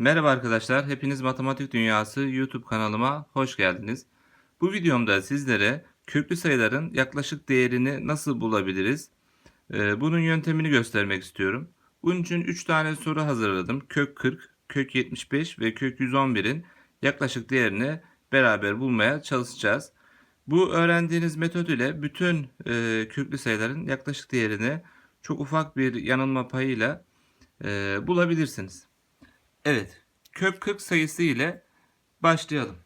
Merhaba arkadaşlar, hepiniz Matematik Dünyası YouTube kanalıma hoş geldiniz. Bu videomda sizlere köklü sayıların yaklaşık değerini nasıl bulabiliriz? Ee, Bunun yöntemini göstermek istiyorum. Bunun için 3 tane soru hazırladım. Kök 40, kök 75 ve kök 111'in yaklaşık değerini beraber bulmaya çalışacağız. Bu öğrendiğiniz metot ile bütün e, köklü sayıların yaklaşık değerini çok ufak bir yanılma payıyla e, bulabilirsiniz. Evet, kök 40 sayısı ile başlayalım.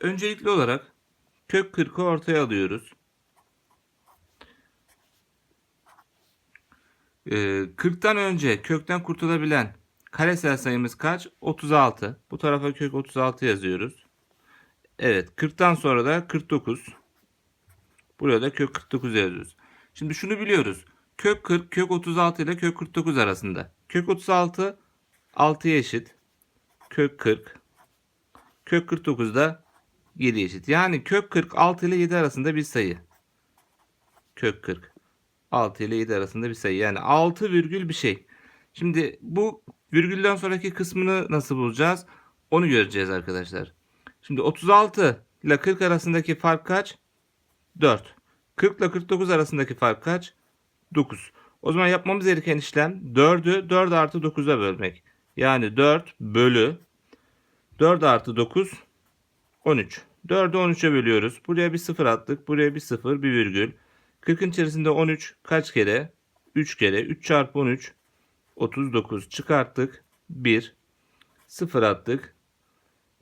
Öncelikli olarak kök 40'ı ortaya alıyoruz. Ee, 40'tan önce kökten kurtulabilen karesel sayımız kaç? 36. Bu tarafa kök 36 yazıyoruz. Evet, 40'tan sonra da 49. Buraya da kök 49 yazıyoruz. Şimdi şunu biliyoruz. Kök 40 kök 36 ile kök 49 arasında. Kök 36 6'ya eşit. Kök 40. Kök 49 da 7 eşit. Yani kök 40 6 ile 7 arasında bir sayı. Kök 40. 6 ile 7 arasında bir sayı. Yani 6 virgül bir şey. Şimdi bu virgülden sonraki kısmını nasıl bulacağız? Onu göreceğiz arkadaşlar. Şimdi 36 ile 40 arasındaki fark kaç? 4. 40 ile 49 arasındaki fark kaç? 9. O zaman yapmamız gereken işlem 4'ü 4 artı 9'a bölmek. Yani 4 bölü 4 artı 9 13. 4'ü 13'e bölüyoruz. Buraya bir 0 attık. Buraya bir 0 bir virgül. 40'ın içerisinde 13 kaç kere? 3 kere. 3 çarpı 13 39 çıkarttık. 1 0 attık.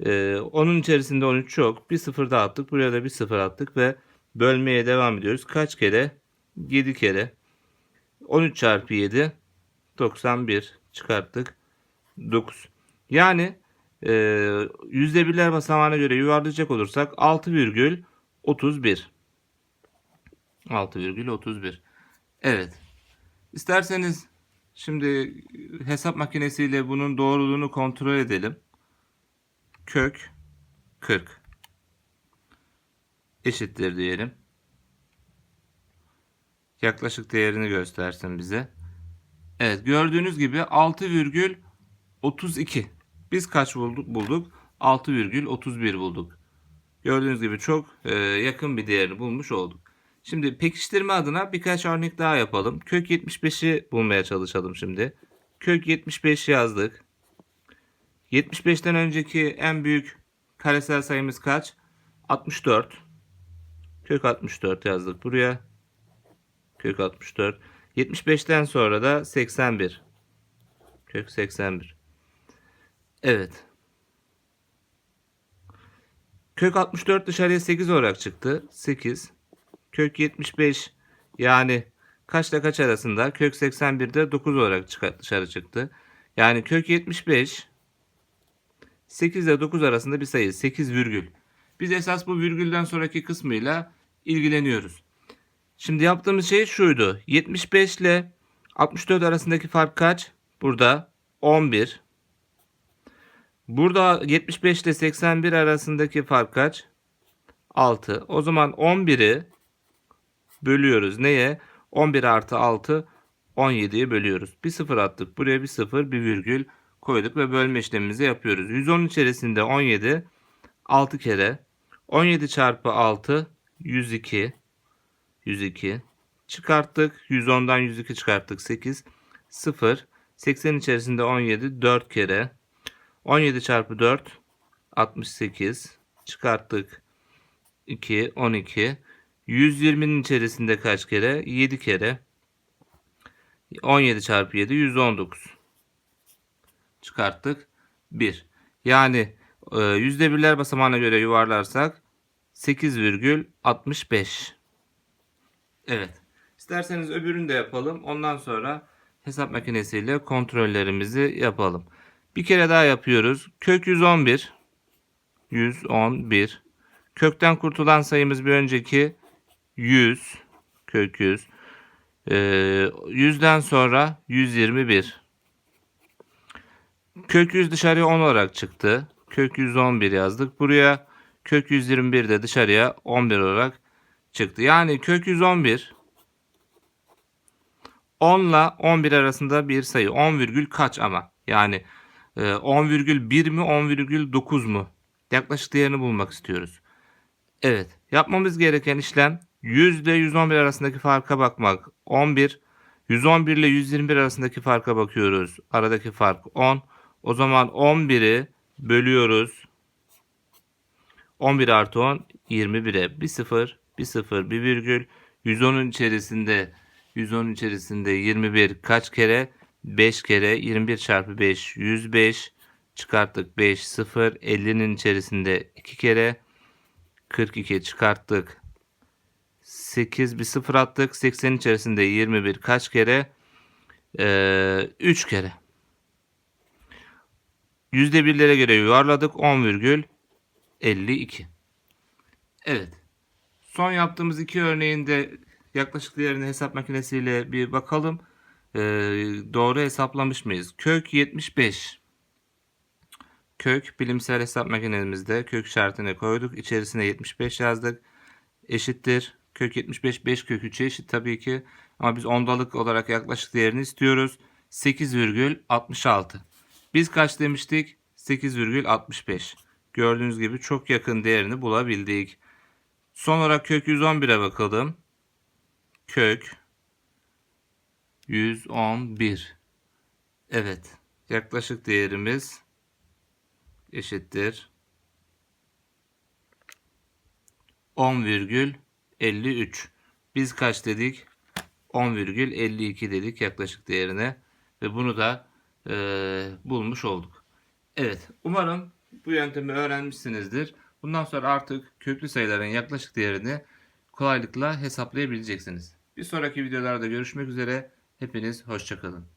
Ee, onun içerisinde 13 yok. Bir 0 daha attık. Buraya da bir 0 attık ve bölmeye devam ediyoruz. Kaç kere? 7 kere. 13 çarpı 7 91 çıkarttık. 9. Yani e, yüzde birler basamağına göre yuvarlayacak olursak 6,31 6,31 Evet. İsterseniz şimdi hesap makinesiyle bunun doğruluğunu kontrol edelim. Kök 40 eşittir diyelim. Yaklaşık değerini göstersin bize. Evet gördüğünüz gibi 6,32. Biz kaç bulduk? bulduk? 6,31 bulduk. Gördüğünüz gibi çok e, yakın bir değerini bulmuş olduk. Şimdi pekiştirme adına birkaç örnek daha yapalım. Kök 75'i bulmaya çalışalım şimdi. Kök 75 yazdık. 75'ten önceki en büyük karesel sayımız kaç? 64. Kök 64 yazdık buraya. Kök 64. 75'ten sonra da 81. Kök 81. Evet. Kök 64 dışarıya 8 olarak çıktı. 8. Kök 75 yani kaçla kaç arasında? Kök 81'de 9 olarak dışarı çıktı. Yani kök 75 8 ile 9 arasında bir sayı. 8 virgül. Biz esas bu virgülden sonraki kısmıyla ilgileniyoruz. Şimdi yaptığımız şey şuydu. 75 ile 64 arasındaki fark kaç? Burada 11. Burada 75 ile 81 arasındaki fark kaç? 6. O zaman 11'i bölüyoruz. Neye? 11 artı 6 17'ye bölüyoruz. Bir sıfır attık. Buraya bir sıfır bir virgül koyduk ve bölme işlemimizi yapıyoruz. 110 içerisinde 17 6 kere 17 çarpı 6 102 102 çıkarttık. 110'dan 102 çıkarttık. 8 0 80 içerisinde 17 4 kere 17 çarpı 4 68 çıkarttık. 2 12 120'nin içerisinde kaç kere? 7 kere. 17 çarpı 7 119. Çıkarttık. 1. Yani e, yüzde birler basamağına göre yuvarlarsak 8,65. Evet. İsterseniz öbürünü de yapalım. Ondan sonra hesap makinesiyle kontrollerimizi yapalım. Bir kere daha yapıyoruz. Kök 111. 111. Kökten kurtulan sayımız bir önceki 100. Kök 100. Ee, 100'den sonra 121. Kök 100 dışarıya 10 olarak çıktı. Kök 111 yazdık. Buraya kök 121 de dışarıya 11 olarak çıktı. Yani kök 111 10 ile 11 arasında bir sayı. 10 virgül kaç ama. Yani Ee, 10,1 mi 10,9 mu? Yaklaşık değerini bulmak istiyoruz. Evet. Yapmamız gereken işlem 100 ile 111 arasındaki farka bakmak. 11. 111 ile 121 arasındaki farka bakıyoruz. Aradaki fark 10. O zaman 11'i bölüyoruz. 11 artı 10 21'e. Bir sıfır, bir sıfır, bir virgül. 110'un içerisinde 110'un içerisinde 21 kaç kere? 5 kere 21 çarpı 5 105 çıkarttık 5 0 50'nin içerisinde 2 kere 42 çıkarttık. 8 bir sıfır attık. 80'in içerisinde 21 kaç kere? Ee, 3 kere. Yüzde birlere göre yuvarladık. 10,52 evet. Son yaptığımız iki örneğinde yaklaşık değerini hesap makinesiyle bir bakalım ee, doğru hesaplamış mıyız? Kök 75 kök bilimsel hesap makinemizde kök işaretine koyduk. İçerisine 75 yazdık. Eşittir. Kök 75 5 kök 3'e eşit tabii ki. Ama biz ondalık olarak yaklaşık değerini istiyoruz. 8,66 biz kaç demiştik? 8,65 gördüğünüz gibi çok yakın değerini bulabildik. Son olarak kök 111'e bakalım. Kök 111 evet yaklaşık değerimiz eşittir. 10,53 biz kaç dedik? 10,52 dedik yaklaşık değerine ve bunu da eee, bulmuş olduk. Evet umarım bu yöntemi öğrenmişsinizdir. Bundan sonra artık köklü sayıların yaklaşık değerini kolaylıkla hesaplayabileceksiniz. Bir sonraki videolarda görüşmek üzere hepiniz hoşçakalın